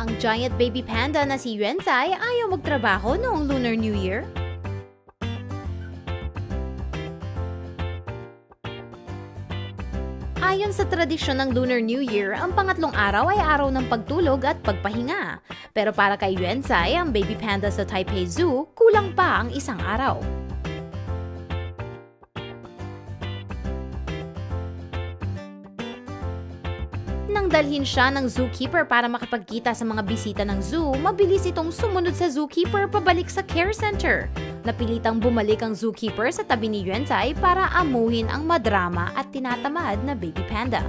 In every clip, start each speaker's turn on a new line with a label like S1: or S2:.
S1: Ang giant baby panda na si Yuanzai ayaw magtrabaho noong Lunar New Year. Ayon sa tradisyon ng Lunar New Year, ang pangatlong araw ay araw ng pagtulog at pagpahinga. Pero para kay Yuanzai, ang baby panda sa Taipei Zoo, kulang pa ang isang araw. Nang dalhin siya ng zookeeper para makipagkita sa mga bisita ng zoo, mabilis itong sumunod sa zookeeper pabalik sa care center. Napilitang bumalik ang zookeeper sa tabi ni Yuanzai para amuhin ang madrama at tinatamad na baby panda.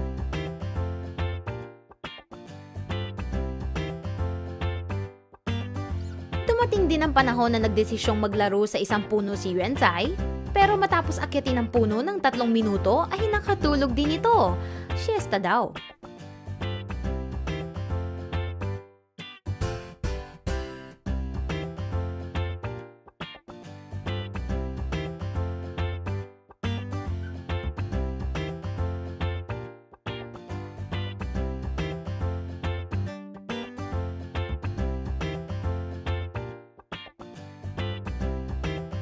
S1: Dumating din ang panahon na nagdesisyong maglaro sa isang puno si Yuanzai, pero matapos akyatin ang puno ng tatlong minuto ay nakatulog din ito. Siesta daw.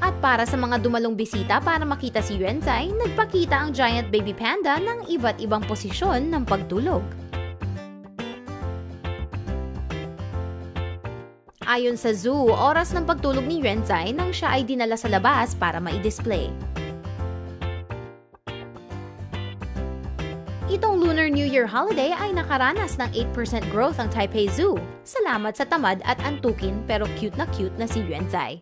S1: At para sa mga dumalong bisita para makita si Yuanzai, nagpakita ang giant baby panda ng iba't ibang posisyon ng pagtulog. Ayon sa zoo, oras ng pagtulog ni Yuanzai nang siya ay dinala sa labas para ma-display. Itong Lunar New Year holiday ay nakaranas ng 8% growth ang Taipei Zoo. Salamat sa tamad at antukin pero cute na cute na si Yuanzai.